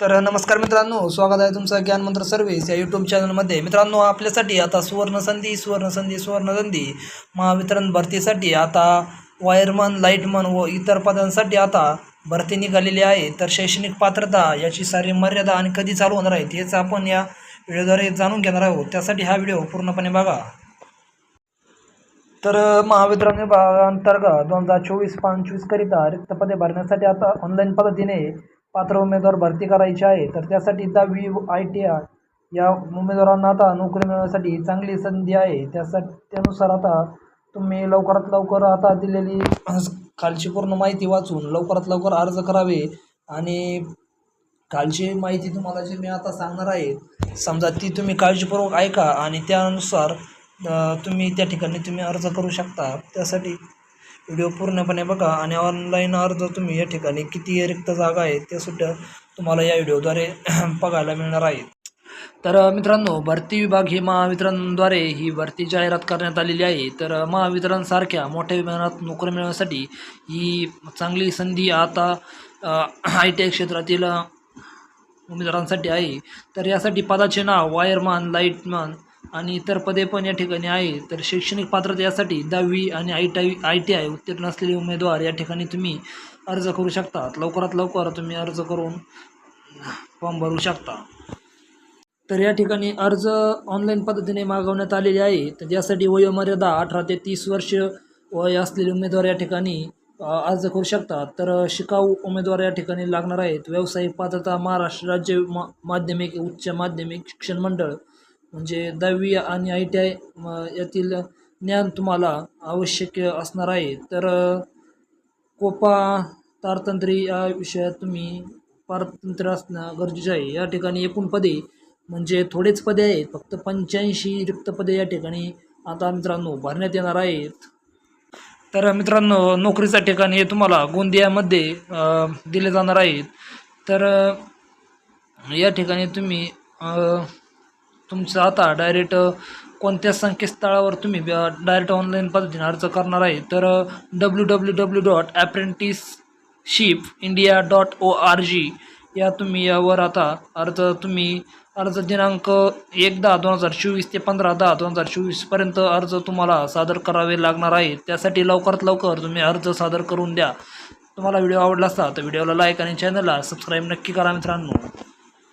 तर नमस्कार मित्रांनो स्वागत आहे तुमचं ज्ञानमंत्र सर्व्हिस या यूट्यूब चॅनलमध्ये मित्रांनो आपल्यासाठी आता सुवर्णसंधी सुवर्णसंधी सुवर्णसंधी महावितरण भरतीसाठी आता वायरमन लाईटमन व इतर पदांसाठी आता भरती निघालेली आहे. तर शैक्षणिक पात्रता याची सारी मर्यादा आणि कधी चालू होणार आहेत हेच आपण या व्हिडिओद्वारे जाणून घेणार आहोत. त्यासाठी हा व्हिडिओ पूर्णपणे बघा. तर महावितरण विभागांतर्गत दोन हजार चोवीस पंचवीसकरिता रिक्त पदे भरण्यासाठी आता ऑनलाईन पद्धतीने पात्र उमेदवार भरती करायची आहे तर त्यासाठी दहावी आय टी आय या उमेदवारांना आता नोकरी मिळवण्यासाठी चांगली संधी आहे. त्यासाठी त्यानुसार आता तुम्ही लवकरात लवकर आता दिलेली खालची पूर्ण माहिती वाचून लवकरात लवकर अर्ज करावे आणि कालची माहिती तुम्हाला जी मी आता सांगणार आहे समजा ती तुम्ही काळजीपूर्वक ऐका आणि त्यानुसार तुम्ही त्या ठिकाणी तुम्ही अर्ज करू शकता. त्यासाठी व्हिडिओ पूर्णपणे बघा आणि ऑनलाईन अर्ज तुम्ही या ठिकाणी किती रिक्त जागा आहे ते सुद्धा तुम्हाला या व्हिडिओद्वारे बघायला मिळणार आहे. तर मित्रांनो भरती विभाग ही महावितरणद्वारे ही भरती जाहिरात करण्यात आलेली आहे. तर महावितरणसारख्या मोठ्या विमानात नोकरी मिळवण्यासाठी ही चांगली संधी आता आय टी आय क्षेत्रातील उमेदवारांसाठी आहे. तर यासाठी पदाचे नाव वायरमॅन लाईटमॅन आणि इतर पदे पण या ठिकाणी आहे. तर शैक्षणिक पात्रता यासाठी दहावी आणि I T I I T I उत्तीर्ण असलेले उमेदवार या ठिकाणी तुम्ही अर्ज करू शकता. लवकरात लवकर तुम्ही अर्ज करून फॉर्म भरू शकता. तर या ठिकाणी अर्ज ऑनलाईन पद्धतीने मागवण्यात आलेले आहे. तर ज्यासाठी वयोमर्यादा अठरा ते तीस वर्ष वय असलेले उमेदवार या ठिकाणी अर्ज करू शकतात तर शिकाऊ उमेदवार या ठिकाणी लागणार आहेत. व्यावसायिक पात्रता महाराष्ट्र राज्य मा माध्यमिक उच्च माध्यमिक शिक्षण मंडळ. म्हणजे दहावी आणि आय टी आय यातील ज्ञान तुम्हाला आवश्यक असणार आहे. तर कोपा तारतंत्री या विषयात तुम्ही पारतंत्र्य असणं गरजेचं आहे. या ठिकाणी एकूण पदे म्हणजे थोडेच पदे आहेत. फक्त पंच्याऐंशी रिक्त पदे या ठिकाणी आता मित्रांनो भरण्यात येणार आहेत. तर मित्रांनो नोकरीच्या ठिकाणी तुम्हाला गोंदियामध्ये दिले जाणार आहेत. तर या ठिकाणी तुम्ही तुमचं आता डायरेक्ट कोणत्या संकेतस्थळावर तुम्ही डायरेक्ट ऑनलाईन पद्धतीने अर्ज करणार आहे तर W W W dot apprenticeship India dot O R G या तुम्ही यावर आता अर्ज तुम्ही अर्ज दिनांक एक दहा दोन हजार चोवीस ते पंधरा दहा दोन हजार चोवीसपर्यंत अर्ज तुम्हाला सादर करावे लागणार आहे. त्यासाठी लवकरात लवकर तुम्ही अर्ज सादर करून द्या. तुम्हाला व्हिडिओ आवडला असता तर व्हिडिओला लाईक आणि चॅनलला सबस्क्राईब नक्की करा मित्रांनो.